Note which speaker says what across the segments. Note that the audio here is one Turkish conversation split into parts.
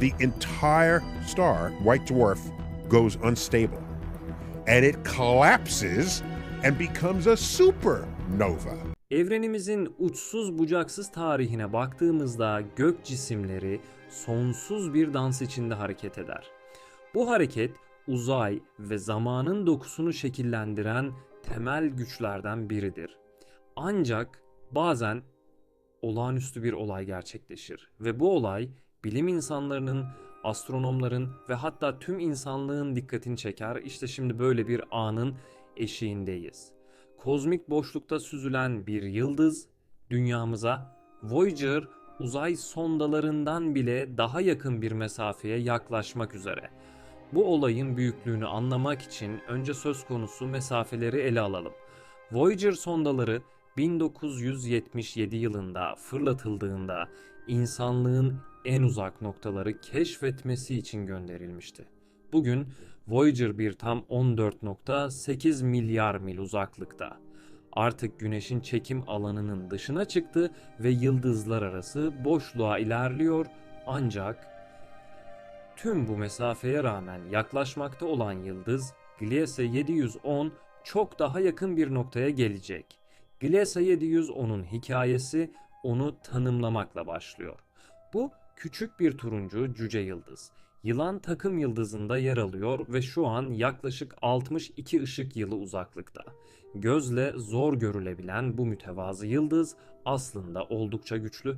Speaker 1: the entire star, white dwarf, goes unstable. And it collapses and becomes a supernova.
Speaker 2: Evrenimizin uçsuz bucaksız tarihine baktığımızda gök cisimleri sonsuz bir dans içinde hareket eder. Bu hareket uzay ve zamanın dokusunu şekillendiren temel güçlerden biridir. Ancak bazen olağanüstü bir olay gerçekleşir ve bu olay bilim insanlarının, astronomların ve hatta tüm insanlığın dikkatini çeker. İşte şimdi böyle bir anın eşiğindeyiz. Kozmik boşlukta süzülen bir yıldız dünyamıza Voyager uzay sondalarından bile daha yakın bir mesafeye yaklaşmak üzere. Bu olayın büyüklüğünü anlamak için önce söz konusu mesafeleri ele alalım. Voyager sondaları 1977 yılında fırlatıldığında insanlığın en uzak noktaları keşfetmesi için gönderilmişti. Bugün Voyager bir tam 14.8 milyar mil uzaklıkta. Artık güneşin çekim alanının dışına çıktı ve yıldızlar arası boşluğa ilerliyor ancak tüm bu mesafeye rağmen yaklaşmakta olan yıldız Gliese 710 çok daha yakın bir noktaya gelecek. Gliese 710'un hikayesi onu tanımlamakla başlıyor. Bu küçük bir turuncu cüce yıldız. Yılan takım yıldızında yer alıyor ve şu an yaklaşık 62 ışık yılı uzaklıkta. Gözle zor görülebilen bu mütevazı yıldız aslında oldukça güçlü.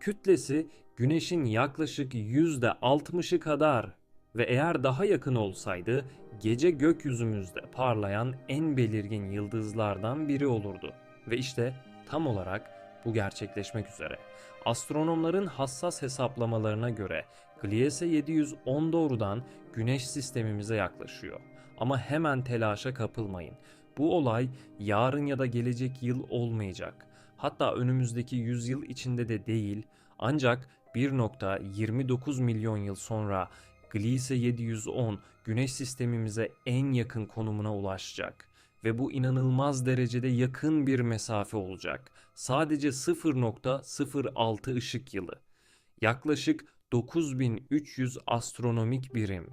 Speaker 2: Kütlesi Güneş'in yaklaşık %60'ı kadar ve eğer daha yakın olsaydı gece gökyüzümüzde parlayan en belirgin yıldızlardan biri olurdu. Ve işte tam olarak bu gerçekleşmek üzere. Astronomların hassas hesaplamalarına göre Gliese 710 doğrudan Güneş sistemimize yaklaşıyor. Ama hemen telaşa kapılmayın. Bu olay yarın ya da gelecek yıl olmayacak. Hatta önümüzdeki yüzyıl içinde de değil ancak 1.29 milyon yıl sonra Gliese 710 Güneş sistemimize en yakın konumuna ulaşacak ve bu inanılmaz derecede yakın bir mesafe olacak. Sadece 0.06 ışık yılı. Yaklaşık 9300 astronomik birim.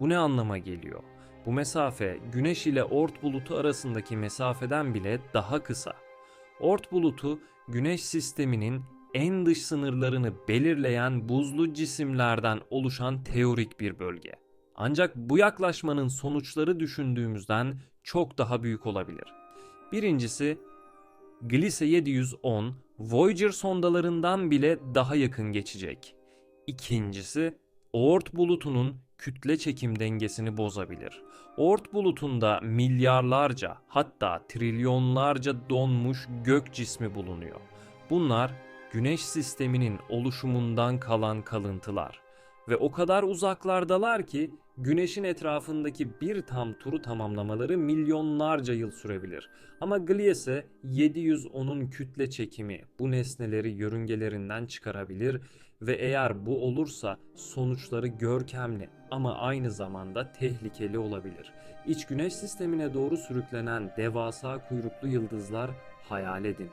Speaker 2: Bu ne anlama geliyor? Bu mesafe Güneş ile Oort bulutu arasındaki mesafeden bile daha kısa. Oort bulutu Güneş sisteminin en dış sınırlarını belirleyen buzlu cisimlerden oluşan teorik bir bölge. Ancak bu yaklaşmanın sonuçları düşündüğümüzden çok daha büyük olabilir. Birincisi Gliese 710 Voyager sondalarından bile daha yakın geçecek. İkincisi Oort bulutunun kütle çekim dengesini bozabilir. Oort bulutunda milyarlarca hatta trilyonlarca donmuş gök cismi bulunuyor. Bunlar Güneş sisteminin oluşumundan kalan kalıntılar ve o kadar uzaklardalar ki Güneş'in etrafındaki bir tam turu tamamlamaları milyonlarca yıl sürebilir. Ama Gliese 710'un kütle çekimi bu nesneleri yörüngelerinden çıkarabilir ve eğer bu olursa sonuçları görkemli ama aynı zamanda tehlikeli olabilir. İç Güneş sistemine doğru sürüklenen devasa kuyruklu yıldızlar hayal edin.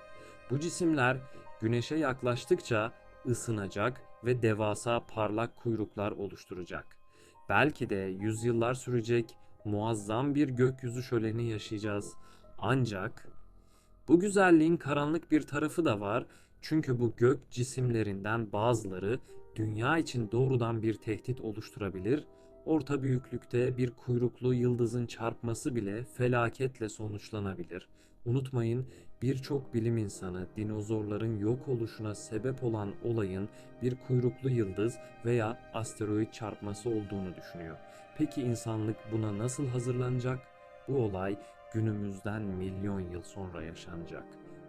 Speaker 2: Bu cisimler Güneşe yaklaştıkça ısınacak ve devasa parlak kuyruklar oluşturacak. Belki de yüzyıllar sürecek muazzam bir gökyüzü şöleni yaşayacağız. Ancak bu güzelliğin karanlık bir tarafı da var. Çünkü bu gök cisimlerinden bazıları dünya için doğrudan bir tehdit oluşturabilir. Orta büyüklükte bir kuyruklu yıldızın çarpması bile felaketle sonuçlanabilir. Unutmayın birçok bilim insanı dinozorların yok oluşuna sebep olan olayın bir kuyruklu yıldız veya asteroid çarpması olduğunu düşünüyor. Peki insanlık buna nasıl hazırlanacak? Bu olay günümüzden milyon yıl sonra yaşanacak.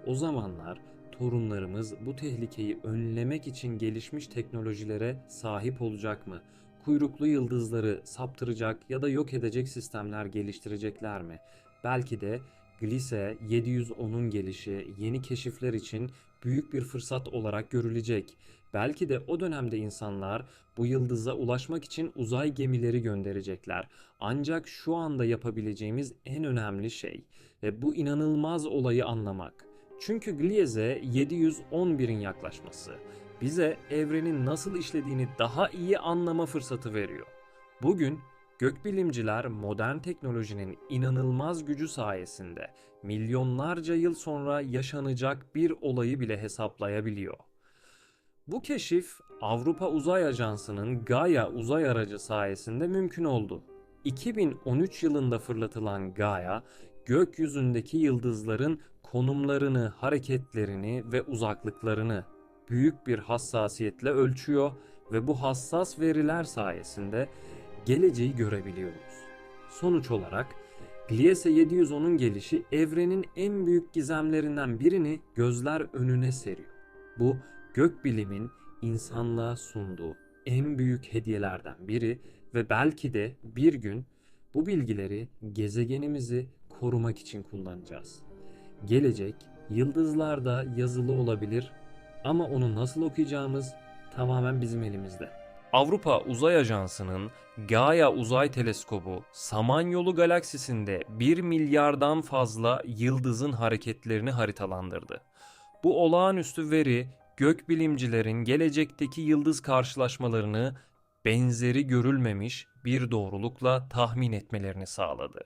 Speaker 2: O zamanlar torunlarımız bu tehlikeyi önlemek için gelişmiş teknolojilere sahip olacak mı? Kuyruklu yıldızları saptıracak ya da yok edecek sistemler geliştirecekler mi? Belki de Gliese 710'un gelişi yeni keşifler için büyük bir fırsat olarak görülecek. Belki de o dönemde insanlar bu yıldıza ulaşmak için uzay gemileri gönderecekler. Ancak şu anda yapabileceğimiz en önemli şey ve bu inanılmaz olayı anlamak. Çünkü Gliese 711'in yaklaşması bize evrenin nasıl işlediğini daha iyi anlama fırsatı veriyor. Bugün gökbilimciler modern teknolojinin inanılmaz gücü sayesinde milyonlarca yıl sonra yaşanacak bir olayı bile hesaplayabiliyor. Bu keşif Avrupa Uzay Ajansı'nın Gaia uzay aracı sayesinde mümkün oldu. 2013 yılında fırlatılan Gaia, gökyüzündeki yıldızların konumlarını, hareketlerini ve uzaklıklarını büyük bir hassasiyetle ölçüyor ve bu hassas veriler sayesinde geleceği görebiliyoruz. Sonuç olarak Gliese 710'un gelişi evrenin en büyük gizemlerinden birini gözler önüne seriyor. Bu gökbilimin insanlığa sunduğu en büyük hediyelerden biri ve belki de bir gün bu bilgileri gezegenimizi korumak için kullanacağız. Gelecek yıldızlarda yazılı olabilir ama onu nasıl okuyacağımız tamamen bizim elimizde. Avrupa Uzay Ajansı'nın Gaia Uzay Teleskobu Samanyolu galaksisinde 1 milyardan fazla yıldızın hareketlerini haritalandırdı. Bu olağanüstü veri gökbilimcilerin gelecekteki yıldız karşılaşmalarını benzeri görülmemiş bir doğrulukla tahmin etmelerini sağladı.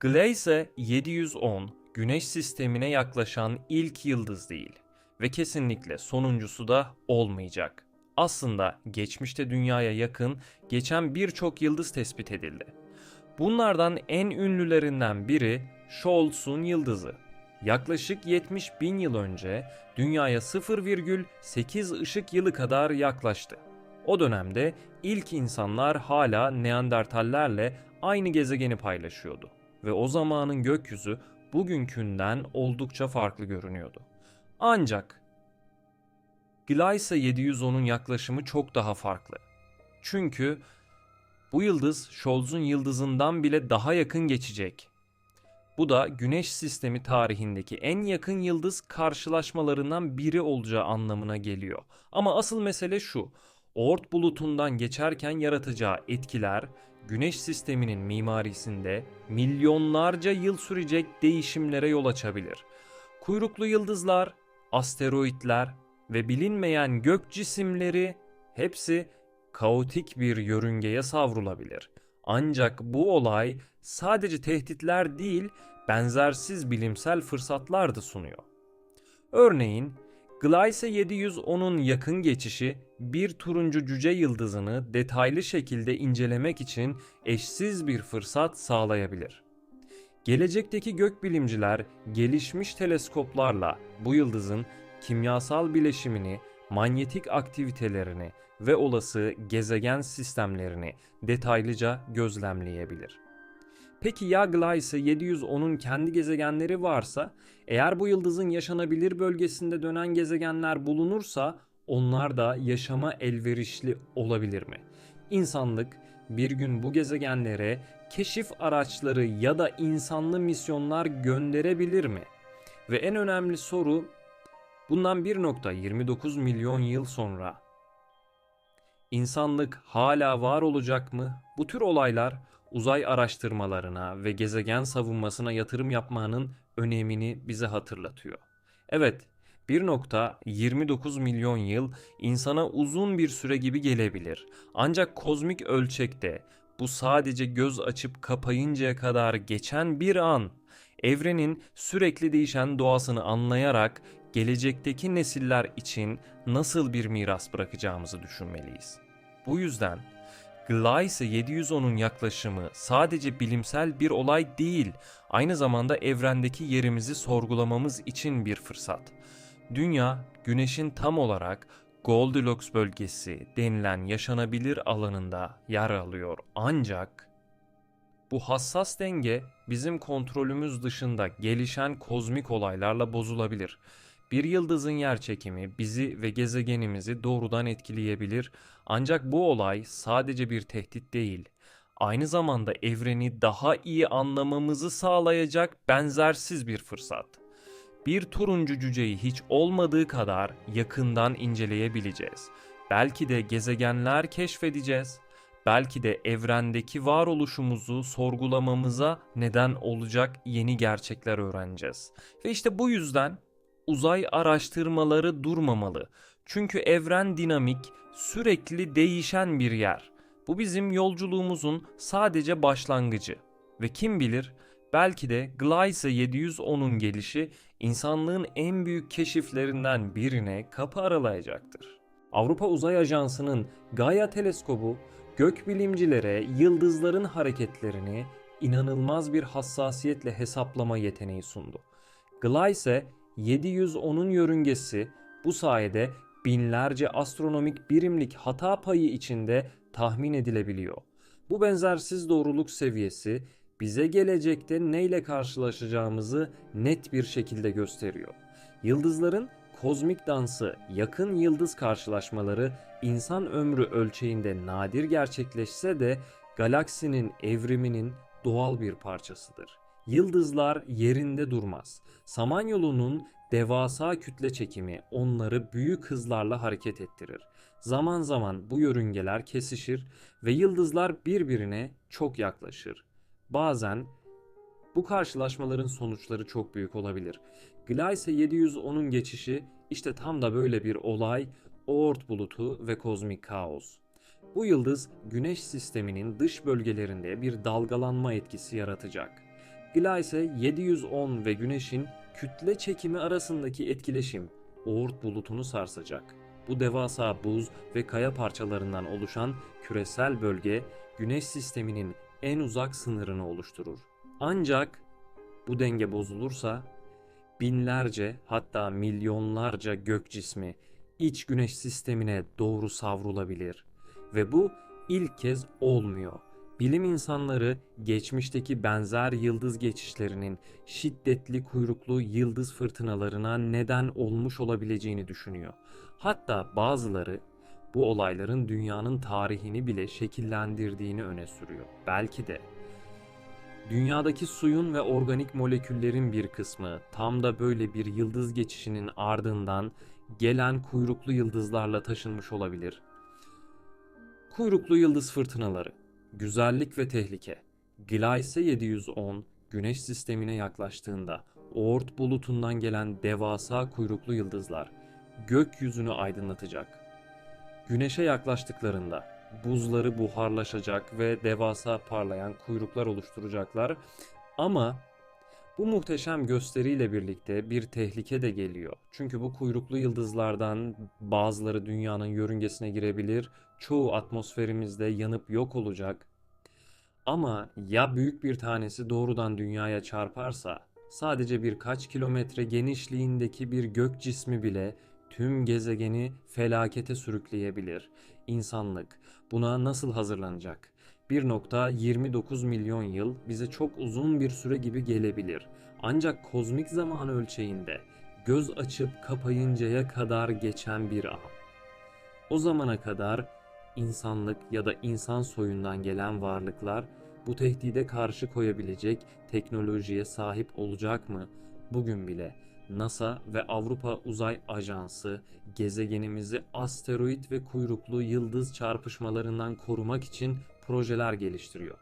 Speaker 2: Gliese 710 Güneş sistemine yaklaşan ilk yıldız değil ve kesinlikle sonuncusu da olmayacak. Aslında geçmişte dünyaya yakın geçen birçok yıldız tespit edildi. Bunlardan en ünlülerinden biri Scholz'un yıldızı. Yaklaşık 70 bin yıl önce dünyaya 0,8 ışık yılı kadar yaklaştı. O dönemde ilk insanlar hala Neandertallerle aynı gezegeni paylaşıyordu ve o zamanın gökyüzü bugünkünden oldukça farklı görünüyordu. Ancak Gliese 710'un yaklaşımı çok daha farklı. Çünkü bu yıldız Scholz'un yıldızından bile daha yakın geçecek. Bu da Güneş sistemi tarihindeki en yakın yıldız karşılaşmalarından biri olacağı anlamına geliyor. Ama asıl mesele şu. Oort bulutundan geçerken yaratacağı etkiler Güneş sisteminin mimarisinde milyonlarca yıl sürecek değişimlere yol açabilir. Kuyruklu yıldızlar, asteroitler ve bilinmeyen gök cisimleri hepsi kaotik bir yörüngeye savrulabilir. Ancak bu olay sadece tehditler değil, benzersiz bilimsel fırsatlar da sunuyor. Örneğin Gliese 710'un yakın geçişi bir turuncu cüce yıldızını detaylı şekilde incelemek için eşsiz bir fırsat sağlayabilir. Gelecekteki gökbilimciler gelişmiş teleskoplarla bu yıldızın kimyasal bileşimini, manyetik aktivitelerini ve olası gezegen sistemlerini detaylıca gözlemleyebilir. Peki ya Gliese 710'un kendi gezegenleri varsa, eğer bu yıldızın yaşanabilir bölgesinde dönen gezegenler bulunursa onlar da yaşama elverişli olabilir mi? İnsanlık bir gün bu gezegenlere keşif araçları ya da insanlı misyonlar gönderebilir mi? Ve en önemli soru bundan 1.29 milyon yıl sonra insanlık hala var olacak mı? Bu tür olaylar uzay araştırmalarına ve gezegen savunmasına yatırım yapmanın önemini bize hatırlatıyor. Evet, 1.29 milyon yıl insana uzun bir süre gibi gelebilir. Ancak kozmik ölçekte bu sadece göz açıp kapayıncaya kadar geçen bir an. Evrenin sürekli değişen doğasını anlayarak gelecekteki nesiller için nasıl bir miras bırakacağımızı düşünmeliyiz. Bu yüzden Gliese 710'un yaklaşımı sadece bilimsel bir olay değil, aynı zamanda evrendeki yerimizi sorgulamamız için bir fırsat. Dünya, güneşin tam olarak Goldilocks bölgesi denilen yaşanabilir alanında yer alıyor. Ancak bu hassas denge bizim kontrolümüz dışında gelişen kozmik olaylarla bozulabilir. Bir yıldızın yerçekimi bizi ve gezegenimizi doğrudan etkileyebilir ancak bu olay sadece bir tehdit değil, aynı zamanda evreni daha iyi anlamamızı sağlayacak benzersiz bir fırsat. Bir turuncu cüceyi hiç olmadığı kadar yakından inceleyebileceğiz. Belki de gezegenler keşfedeceğiz. Belki de evrendeki varoluşumuzu sorgulamamıza neden olacak yeni gerçekler öğreneceğiz. Ve işte bu yüzden uzay araştırmaları durmamalı. Çünkü evren dinamik, sürekli değişen bir yer. Bu bizim yolculuğumuzun sadece başlangıcı. Ve kim bilir belki de Glyce 710'un gelişi insanlığın en büyük keşiflerinden birine kapı aralayacaktır. Avrupa Uzay Ajansı'nın Gaia teleskobu gökbilimcilere yıldızların hareketlerini inanılmaz bir hassasiyetle hesaplama yeteneği sundu. Glyce 710'un yörüngesi bu sayede binlerce astronomik birimlik hata payı içinde tahmin edilebiliyor. Bu benzersiz doğruluk seviyesi bize gelecekte neyle karşılaşacağımızı net bir şekilde gösteriyor. Yıldızların kozmik dansı, yakın yıldız karşılaşmaları insan ömrü ölçeğinde nadir gerçekleşse de galaksinin evriminin doğal bir parçasıdır. Yıldızlar yerinde durmaz. Samanyolu'nun devasa kütle çekimi onları büyük hızlarla hareket ettirir. Zaman zaman bu yörüngeler kesişir ve yıldızlar birbirine çok yaklaşır. Bazen bu karşılaşmaların sonuçları çok büyük olabilir. Gliese 710'un geçişi işte tam da böyle bir olay, Oort bulutu ve kozmik kaos. Bu yıldız Güneş sisteminin dış bölgelerinde bir dalgalanma etkisi yaratacak. Gliese 710 ve Güneş'in kütle çekimi arasındaki etkileşim Oort bulutunu sarsacak. Bu devasa buz ve kaya parçalarından oluşan küresel bölge Güneş sisteminin en uzak sınırını oluşturur. Ancak bu denge bozulursa binlerce hatta milyonlarca gök cismi iç güneş sistemine doğru savrulabilir ve bu ilk kez olmuyor. Bilim insanları geçmişteki benzer yıldız geçişlerinin şiddetli kuyruklu yıldız fırtınalarına neden olmuş olabileceğini düşünüyor. Hatta bazıları bu olayların dünyanın tarihini bile şekillendirdiğini öne sürüyor. Belki de Dünyadaki suyun ve organik moleküllerin bir kısmı tam da böyle bir yıldız geçişinin ardından gelen kuyruklu yıldızlarla taşınmış olabilir. Kuyruklu yıldız fırtınaları, güzellik ve tehlike. Gliese 710 Güneş sistemine yaklaştığında Oort bulutundan gelen devasa kuyruklu yıldızlar gökyüzünü aydınlatacak. Güneşe yaklaştıklarında buzları buharlaşacak ve devasa parlayan kuyruklar oluşturacaklar. Ama bu muhteşem gösteriyle birlikte bir tehlike de geliyor. Çünkü bu kuyruklu yıldızlardan bazıları dünyanın yörüngesine girebilir, çoğu atmosferimizde yanıp yok olacak. Ama ya büyük bir tanesi doğrudan dünyaya çarparsa, sadece birkaç kilometre genişliğindeki bir gök cismi bile tüm gezegeni felakete sürükleyebilir. İnsanlık buna nasıl hazırlanacak? 1.29 milyon yıl bize çok uzun bir süre gibi gelebilir. Ancak kozmik zaman ölçeğinde göz açıp kapayıncaya kadar geçen bir an. O zamana kadar insanlık ya da insan soyundan gelen varlıklar bu tehdide karşı koyabilecek teknolojiye sahip olacak mı? Bugün bile NASA ve Avrupa Uzay Ajansı gezegenimizi asteroid ve kuyruklu yıldız çarpışmalarından korumak için projeler geliştiriyor.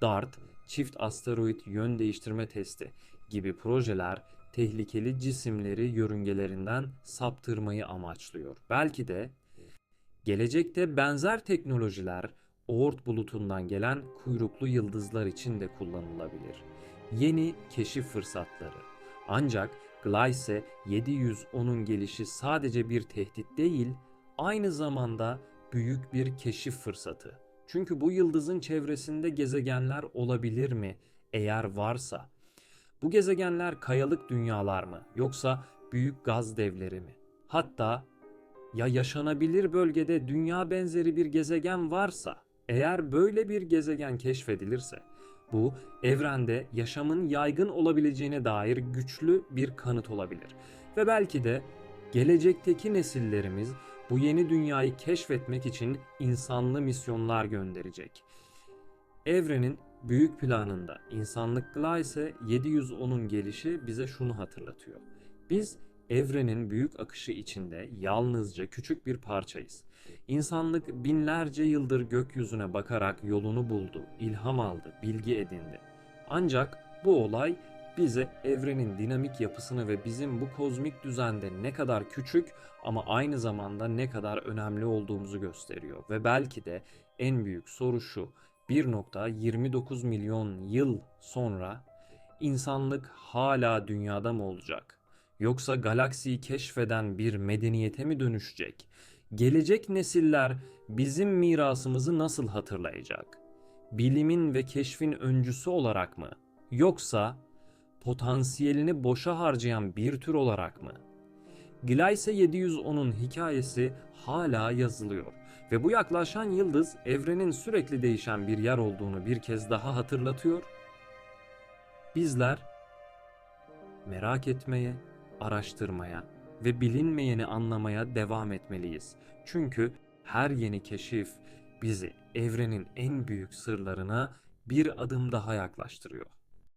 Speaker 2: DART, çift asteroid yön değiştirme testi gibi projeler tehlikeli cisimleri yörüngelerinden saptırmayı amaçlıyor. Belki de gelecekte benzer teknolojiler Oort bulutundan gelen kuyruklu yıldızlar için de kullanılabilir. Yeni keşif fırsatları. Ancak Glyce 710'un gelişi sadece bir tehdit değil, aynı zamanda büyük bir keşif fırsatı. Çünkü bu yıldızın çevresinde gezegenler olabilir mi? Eğer varsa. Bu gezegenler kayalık dünyalar mı yoksa büyük gaz devleri mi? Hatta ya yaşanabilir bölgede dünya benzeri bir gezegen varsa, eğer böyle bir gezegen keşfedilirse bu evrende yaşamın yaygın olabileceğine dair güçlü bir kanıt olabilir. Ve belki de gelecekteki nesillerimiz bu yeni dünyayı keşfetmek için insanlı misyonlar gönderecek. Evrenin büyük planında insanlıkla ise 710'un gelişi bize şunu hatırlatıyor. Biz evrenin büyük akışı içinde yalnızca küçük bir parçayız. İnsanlık binlerce yıldır gökyüzüne bakarak yolunu buldu, ilham aldı, bilgi edindi. Ancak bu olay bize evrenin dinamik yapısını ve bizim bu kozmik düzende ne kadar küçük ama aynı zamanda ne kadar önemli olduğumuzu gösteriyor. Ve belki de en büyük soru şu. 1.29 milyon yıl sonra insanlık hala dünyada mı olacak? Yoksa galaksiyi keşfeden bir medeniyete mi dönüşecek? Gelecek nesiller bizim mirasımızı nasıl hatırlayacak? Bilimin ve keşfin öncüsü olarak mı? Yoksa potansiyelini boşa harcayan bir tür olarak mı? Gleise 710'un hikayesi hala yazılıyor ve bu yaklaşan yıldız evrenin sürekli değişen bir yer olduğunu bir kez daha hatırlatıyor. Bizler merak etmeye, araştırmaya ve bilinmeyeni anlamaya devam etmeliyiz. Çünkü her yeni keşif bizi evrenin en büyük sırlarına bir adım daha yaklaştırıyor.